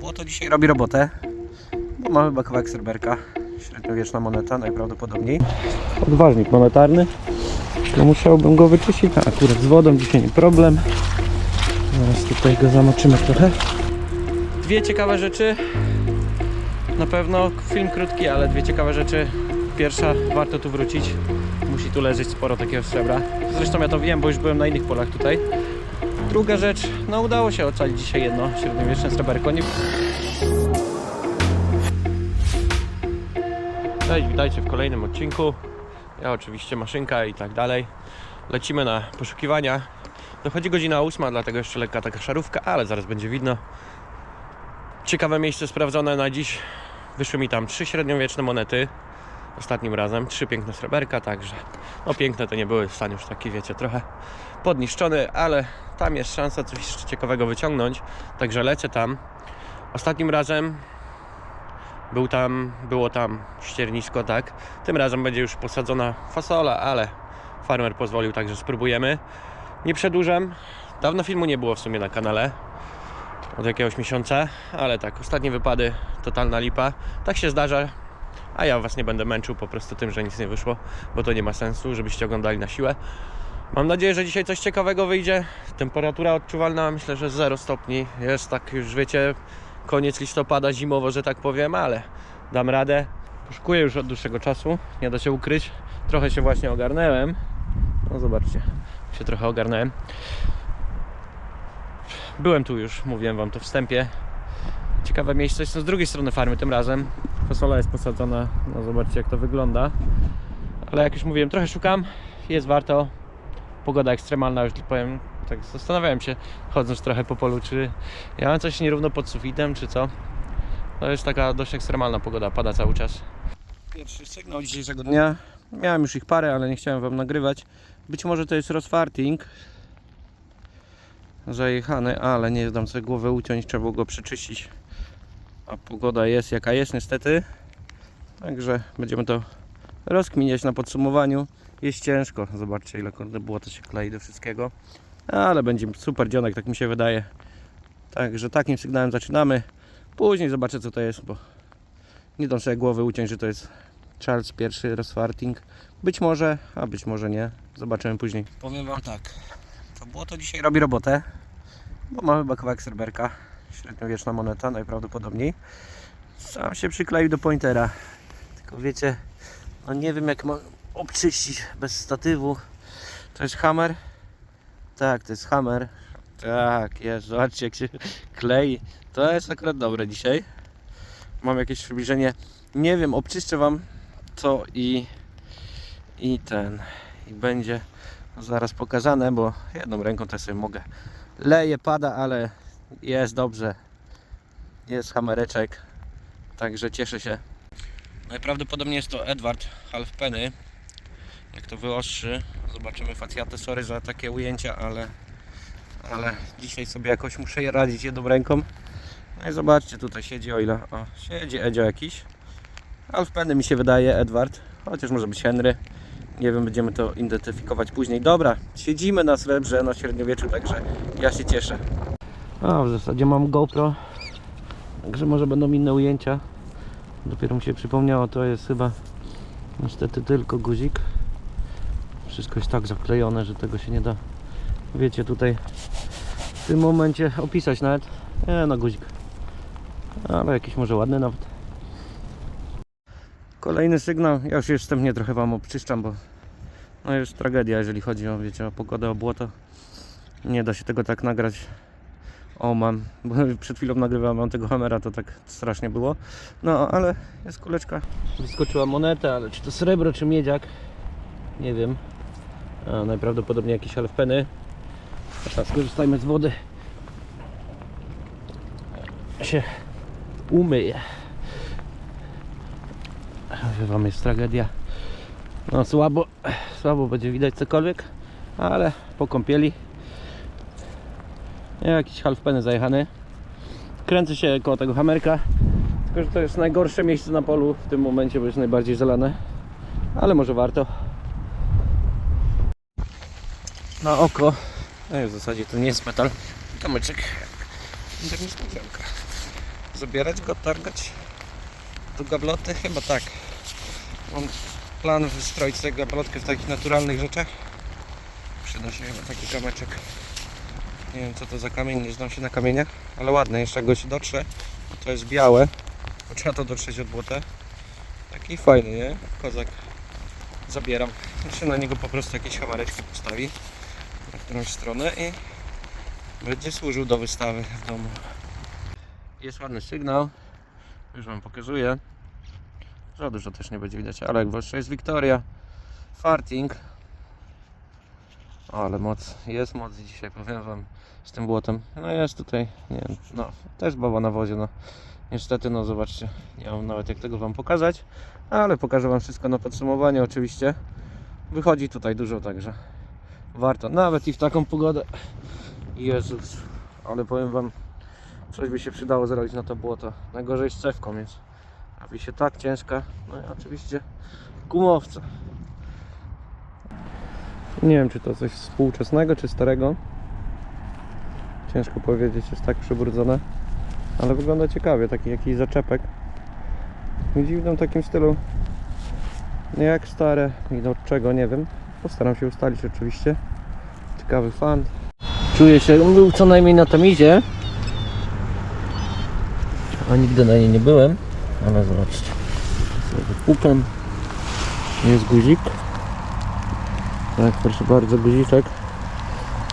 Błoto dzisiaj robi robotę, bo mamy chyba kawałek serberka. Średniowieczna moneta najprawdopodobniej. Odważnik monetarny. To musiałbym go wyczyścić. A, akurat z wodą dzisiaj nie problem. Zaraz tutaj go zamoczymy trochę. Dwie ciekawe rzeczy. Na pewno film krótki, ale dwie ciekawe rzeczy. Pierwsza, warto tu wrócić. Musi tu leżeć sporo takiego srebra. Zresztą ja to wiem, bo już byłem na innych polach tutaj. Druga rzecz, no udało się ocalić dzisiaj jedno średniowieczne sreberko. Nie... Cześć, witajcie w kolejnym odcinku. Ja oczywiście maszynka i tak dalej. Lecimy na poszukiwania. Dochodzi godzina ósma, dlatego jeszcze lekka taka szarówka, ale zaraz będzie widno. Ciekawe miejsce sprawdzone na dziś. Wyszły mi tam trzy średniowieczne monety. Ostatnim razem trzy piękne sreberka, także no piękne to nie były, stan już taki wiecie trochę podniszczony, ale tam jest szansa coś ciekawego wyciągnąć, także lecę tam. Ostatnim razem był tam, było tam ściernisko, tak. Tym razem będzie już posadzona fasola, ale farmer pozwolił, także spróbujemy. Nie przedłużam. Dawno filmu nie było w sumie na kanale. Od jakiegoś miesiąca, ale tak, ostatnie wypady, totalna lipa. Tak się zdarza, a ja was nie będę męczył po prostu tym, że nic nie wyszło, bo to nie ma sensu, żebyście oglądali na siłę. Mam nadzieję, że dzisiaj coś ciekawego wyjdzie. Temperatura odczuwalna, myślę, że 0 stopni. Jest tak już, wiecie, koniec listopada, zimowo, że tak powiem, ale dam radę. Poszukuję już od dłuższego czasu, nie da się ukryć. Trochę się właśnie ogarnęłem. No zobaczcie, się trochę ogarnąłem. Byłem tu już, mówiłem wam to wstępie. Ciekawe miejsce, jestem z drugiej strony farmy tym razem. Fasola jest posadzona, no zobaczcie jak to wygląda. Ale jak już mówiłem, trochę szukam, jest warto. Pogoda ekstremalna, już powiem, tak zastanawiałem się, chodząc trochę po polu, czy ja mam coś nierówno pod sufitem, czy co. To jest taka dość ekstremalna pogoda, pada cały czas. Pierwszy sygnał dzisiejszego dnia. Miałem już ich parę, ale nie chciałem wam nagrywać. Być może to jest rozfarting zajechany, ale nie dam sobie głowę uciąć, trzeba było go przeczyścić. A pogoda jest jaka jest niestety. Także będziemy to rozkminiać na podsumowaniu. Jest ciężko, zobaczcie ile kurde błoto się klei do wszystkiego. Ale będzie super dzionek, tak mi się wydaje. Także takim sygnałem zaczynamy. Później zobaczę co to jest, bo nie dam sobie głowy uciąć, że to jest Charles pierwszy rozfarting. Być może, a być może nie. Zobaczymy później. Powiem Wam tak. To błoto dzisiaj robi robotę, bo mamy chyba kawałek serberka. Średniowieczna moneta najprawdopodobniej. Sam się przykleił do pointera. Tylko wiecie, no nie wiem jak mam obczyścić bez statywu. To jest hammer. Tak, to jest hammer. Tak, jest. Zobaczcie jak się klei. To jest akurat dobre dzisiaj. Mam jakieś przybliżenie. Nie wiem, obczyszczę Wam to i i ten i będzie zaraz pokazane, bo jedną ręką też sobie mogę. Leje, pada, ale jest dobrze. Jest hamereczek. Także cieszę się. Najprawdopodobniej jest to Edward Halfpenny. Jak to wyostrzy, zobaczymy facjatę. Sorry za takie ujęcia, ale, ale dzisiaj sobie jakoś muszę radzić jedną ręką. No i zobaczcie, tutaj siedzi o ile. O, siedzi Edzio jakiś. Halfpenny mi się wydaje, Edward. Chociaż może być Henry. Nie wiem, będziemy to identyfikować później. Dobra, siedzimy na srebrze na średniowieczu, także ja się cieszę. A, w zasadzie mam GoPro, także może będą inne ujęcia. Dopiero mi się przypomniało, to jest chyba niestety tylko guzik. Wszystko jest tak zaklejone, że tego się nie da, wiecie, tutaj w tym momencie opisać nawet. Nie no, guzik. Ale jakiś może ładny nawet. Kolejny sygnał, ja już wstępnie trochę Wam obczyszczam, bo no już tragedia, jeżeli chodzi o, wiecie, o pogodę, o błoto. Nie da się tego tak nagrać. O, mam, bo przed chwilą nagrywałem tego hamera, to tak strasznie było. No, ale jest kuleczka. Wyskoczyła moneta, ale czy to srebro, czy miedziak? Nie wiem. A, najprawdopodobniej jakieś halfpeny. Teraz skorzystajmy z wody. Się umyję. Wam jest tragedia. No słabo, słabo będzie widać cokolwiek, ale po kąpieli jakiś halfpenny zajechany. Kręcę się koło tego hamerka, tylko że to jest najgorsze miejsce na polu w tym momencie, bo jest najbardziej zalane, ale może warto. Na oko, no i w zasadzie to nie jest metal, kamyczek, jest niespodzianka. zabierać go, targać do gabloty? Chyba tak. Mam plan wystroić sobie gablotkę w takich naturalnych rzeczach. Przyda się chyba taki kameczek. Nie wiem co to za kamień, nie znam się na kamieniach, ale ładne, jeszcze jak go się dotrze. To jest białe, bo trzeba to dotrzeć od błota. Taki fajny, nie? Kozak. Zabieram. Jeszcze na niego po prostu jakieś hamareczki postawi na którąś stronę i będzie służył do wystawy w domu. Jest ładny sygnał. Już Wam pokazuję. Za dużo też nie będzie widać, ale jak jeszcze jest Wiktoria. Farting. Ale moc, jest moc dzisiaj, powiem Wam, z tym błotem. No jest tutaj, nie wiem, no, też baba na wozie, no. Niestety, no zobaczcie, nie mam nawet jak tego Wam pokazać, ale pokażę Wam wszystko na podsumowanie oczywiście. Wychodzi tutaj dużo, także warto, nawet i w taką pogodę. Jezus, ale powiem Wam, coś by się przydało zrobić na to błoto. Najgorzej z cewką jest. Robi się tak ciężka, no i oczywiście gumowca. Nie wiem, czy to coś współczesnego, czy starego. Ciężko powiedzieć, jest tak przybrudzone. Ale wygląda ciekawie, taki jakiś zaczepek. W dziwnym takim stylu. Nie jak stare i od czego, nie wiem. Postaram się ustalić oczywiście. Ciekawy fan. Czuję się, był co najmniej na tamizie. A nigdy na niej nie byłem. Ale zobaczcie. Sobie Pukam. Jest guzik. Tak, proszę bardzo, guziczek.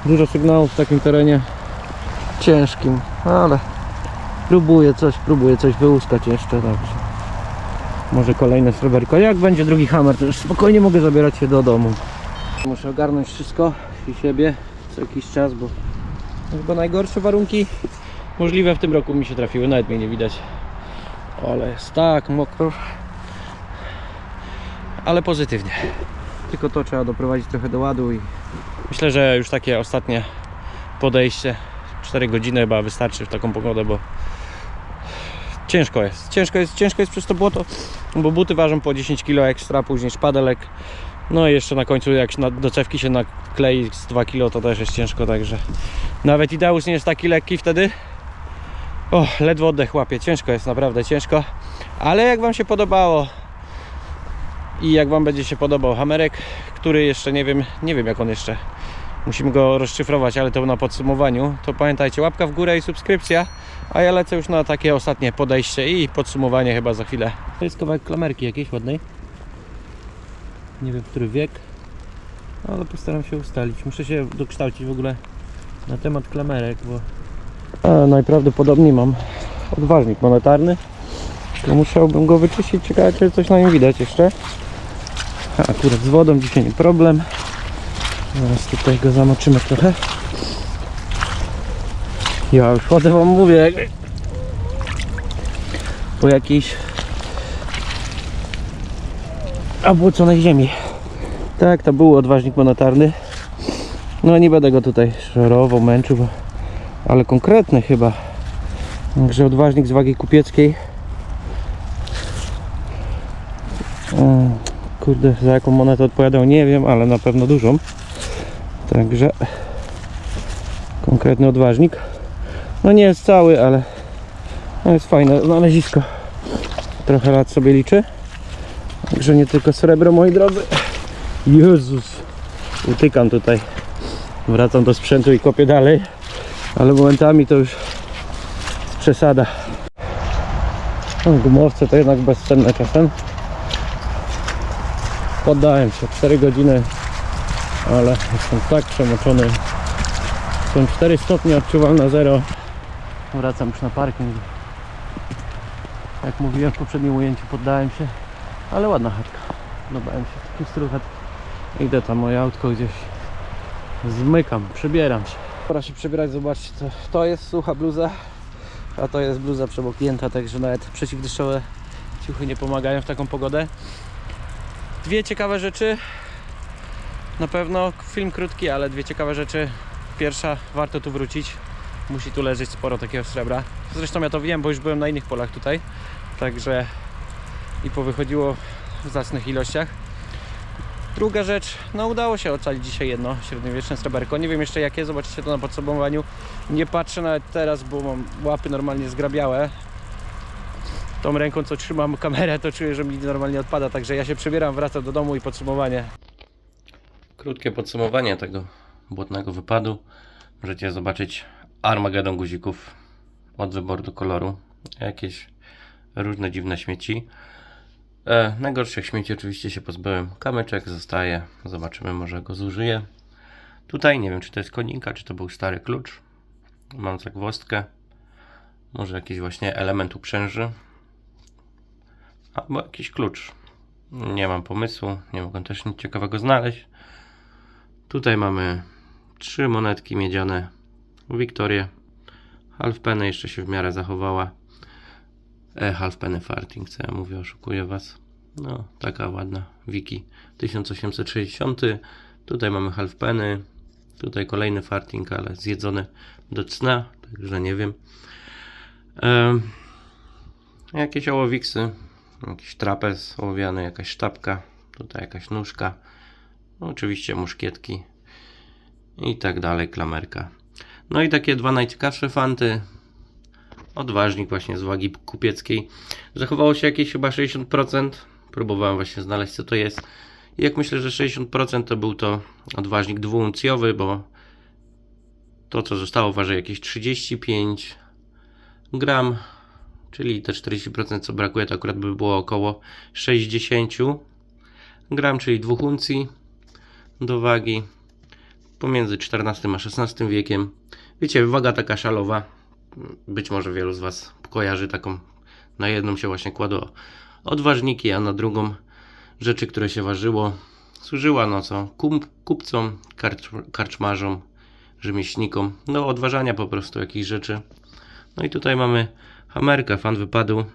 Dużo sygnałów w takim terenie ciężkim, ale próbuję coś, próbuję coś wyłuskać jeszcze, także może kolejne sreberko. Jak będzie drugi hammer, to już spokojnie mogę zabierać się do domu. Muszę ogarnąć wszystko i siebie co jakiś czas, bo chyba najgorsze warunki możliwe w tym roku mi się trafiły, nawet mnie nie widać. Ale jest tak mokro, ale pozytywnie. Tylko to trzeba doprowadzić trochę do ładu i myślę, że już takie ostatnie podejście 4 godziny chyba wystarczy w taką pogodę, bo ciężko jest. Ciężko jest, ciężko jest przez to błoto, bo buty ważą po 10 kg ekstra, później szpadelek. No i jeszcze na końcu jak na, do cewki się naklei z 2 kg to też jest ciężko, także nawet Ideus nie jest taki lekki wtedy. O, ledwo oddech łapie, ciężko jest, naprawdę ciężko. Ale jak Wam się podobało, i jak Wam będzie się podobał hamerek, który jeszcze nie wiem, nie wiem jak on jeszcze musimy go rozszyfrować, ale to na podsumowaniu, to pamiętajcie, łapka w górę i subskrypcja, a ja lecę już na takie ostatnie podejście i podsumowanie chyba za chwilę. To jest kawałek klamerki jakiejś ładnej. Nie wiem, który wiek, ale postaram się ustalić. Muszę się dokształcić w ogóle na temat klamerek, bo a, najprawdopodobniej mam odważnik monetarny. To musiałbym go wyczyścić, ciekawe czy coś na nim widać jeszcze. Akurat z wodą dzisiaj nie problem. Zaraz tutaj go zamoczymy trochę. Ja już chodzę wam mówię jakby po jakiejś obłoconej ziemi. Tak, to był odważnik monetarny. No nie będę go tutaj szorował, męczył, ale konkretny chyba. Także odważnik z wagi kupieckiej. Kurde, za jaką monetę odpowiadał nie wiem, ale na pewno dużą. Także konkretny odważnik. No nie jest cały, ale no jest fajne znalezisko. Trochę lat sobie liczy. Także nie tylko srebro, moi drodzy. Jezus, utykam tutaj. Wracam do sprzętu i kopię dalej. Ale momentami to już przesada. No, gumowce to jednak bezcenne czasem. Poddałem się 4 godziny, ale jestem tak przemoczony. Są 4 stopnie, odczuwam na zero. Wracam już na parking. Jak mówiłem w poprzednim ujęciu, poddałem się, ale ładna chatka. Podobałem się taki stylu chatki. Idę tam moje autko gdzieś. Zmykam, przebieram się. Pora się przebierać, zobaczcie co. To jest sucha bluza, a to jest bluza przemoknięta, także nawet przeciwdeszczowe ciuchy nie pomagają w taką pogodę. Dwie ciekawe rzeczy. Na pewno film krótki, ale dwie ciekawe rzeczy. Pierwsza, warto tu wrócić. Musi tu leżeć sporo takiego srebra. Zresztą ja to wiem, bo już byłem na innych polach tutaj. Także i powychodziło w zacnych ilościach. Druga rzecz, no udało się ocalić dzisiaj jedno średniowieczne sreberko. Nie wiem jeszcze jakie, zobaczycie to na podsumowaniu. Nie patrzę nawet teraz, bo mam łapy normalnie zgrabiałe. Tą ręką, co trzymam kamerę, to czuję, że mi normalnie odpada. Także ja się przebieram, wracam do domu i podsumowanie. Krótkie podsumowanie tego błotnego wypadu. Możecie zobaczyć Armagedon guzików od wyboru do koloru. Jakieś różne dziwne śmieci. E, najgorszych śmieci oczywiście się pozbyłem. Kamyczek zostaje. Zobaczymy, może go zużyję. Tutaj nie wiem, czy to jest koninka, czy to był stary klucz. Mam zagwozdkę. Może jakiś właśnie element uprzęży. Albo jakiś klucz. Nie mam pomysłu. Nie mogę też nic ciekawego znaleźć. Tutaj mamy trzy monetki miedziane. Wiktorię. Half penny jeszcze się w miarę zachowała. E, half penny farting, co ja mówię, oszukuję was. No, taka ładna wiki 1860. Tutaj mamy half penny. Tutaj kolejny farting, ale zjedzony do cna, także nie wiem. Em, jakieś ołowiksy, jakiś trapez ołowiany, jakaś sztabka, tutaj jakaś nóżka. No, oczywiście muszkietki i tak dalej, klamerka. No i takie dwa najciekawsze fanty. Odważnik właśnie z wagi kupieckiej. Zachowało się jakieś chyba 60%. Próbowałem właśnie znaleźć co to jest. I jak myślę, że 60% to był to odważnik dwuuncjowy, bo to co zostało waży jakieś 35 gram, czyli te 40% co brakuje to akurat by było około 60 gram, czyli 2 uncji do wagi pomiędzy XIV a XVI wiekiem. Wiecie, waga taka szalowa. Być może wielu z Was kojarzy taką. Na jedną się właśnie kładło odważniki, a na drugą rzeczy, które się ważyło, służyła no co? Kup, kupcom, karcz, karczmarzom, rzemieślnikom, do odważania po prostu jakichś rzeczy. No i tutaj mamy hamerkę, fan wypadu.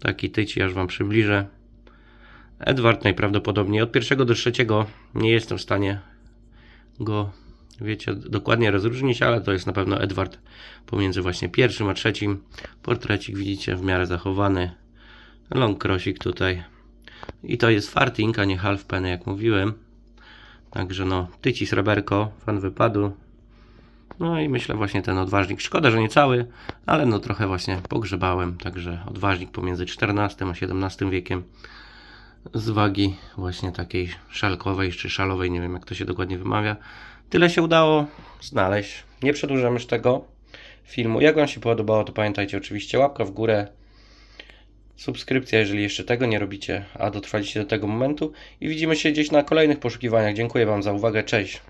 Taki tyci, aż Wam przybliżę. Edward najprawdopodobniej od pierwszego do trzeciego nie jestem w stanie go, wiecie, dokładnie rozróżnić, ale to jest na pewno Edward pomiędzy właśnie pierwszym a trzecim. Portrecik widzicie w miarę zachowany. Long crossik tutaj. I to jest farting, a nie half penny, jak mówiłem. Także no, tyci sreberko, fan wypadu. No i myślę właśnie ten odważnik. Szkoda, że nie cały, ale no trochę właśnie pogrzebałem. Także odważnik pomiędzy XIV a XVII wiekiem z wagi właśnie takiej szalkowej czy szalowej, nie wiem jak to się dokładnie wymawia. Tyle się udało znaleźć. Nie przedłużam już tego filmu. Jak Wam się podobało, to pamiętajcie oczywiście łapka w górę, subskrypcja, jeżeli jeszcze tego nie robicie, a dotrwaliście do tego momentu. I widzimy się gdzieś na kolejnych poszukiwaniach. Dziękuję Wam za uwagę. Cześć.